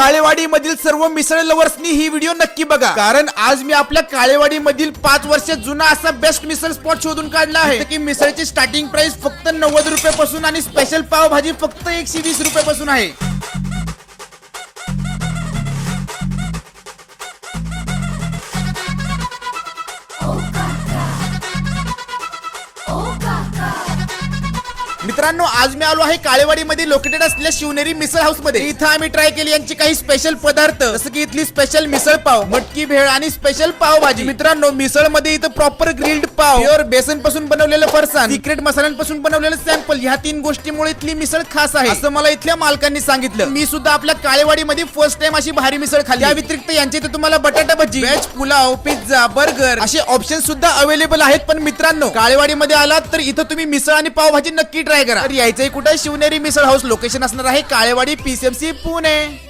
काळेवाडी मधील सर्व मिसळ लवर्सनी ही व्हिडिओ नक्की बघा. कारण आज मी आपल्या काळेवाडी मधील पाच वर्ष जुना असा बेस्ट मिसळ स्पॉट शोधून काढला आहे. की मिसळची स्टार्टिंग प्राइस फक्त नव्वद रुपयापासून आणि स्पेशल पावभाजी फक्त एकशे वीस रुपयापासून आहे. मित्रांनो आज मी आलो आहे काळेवाडीमध्ये लोकेटेड असलेल्या शिवनेरी मिसळ हाऊसमध्ये. इथं आम्ही ट्राय केली यांची काही स्पेशल पदार्थ जसं की इथली स्पेशल मिसळ पाव मटकी भेळ आणि स्पेशल पाव भाजी मित्रांनो मिसळमध्ये इथं प्रॉपर ग्रिल्ड पाव प्युअर बेसनपासून बनवलेलं फरसाण सिक्रेट मसाल्यांपासून बनवलेलं सॅम्पल ह्या तीन गोष्टीमुळे इथली मिसळ खास आहे. असं मला इथल्या मालकांनी सांगितलं. मी सुद्धा आपल्या काळेवाडीमध्ये फर्स्ट टाइम अशी भारी मिसळ खाल्ली. या व्यतिरिक्त यांच्या इथे तुम्हाला बटाटा भजी व्हेज पुलाव पिझ्झा बर्गर असे ऑप्शन सुद्धा अवेलेबल आहेत. पण मित्रांनो काळेवाडीमध्ये आलात तर इथं तुम्ही मिसळ आणि पावभाजी नक्की ट्राय करा. तर यायचंय कुठं? शिवनेरी मिसळ हाऊस लोकेशन असणार आहे काळेवाडी पीसीएमसी पुणे.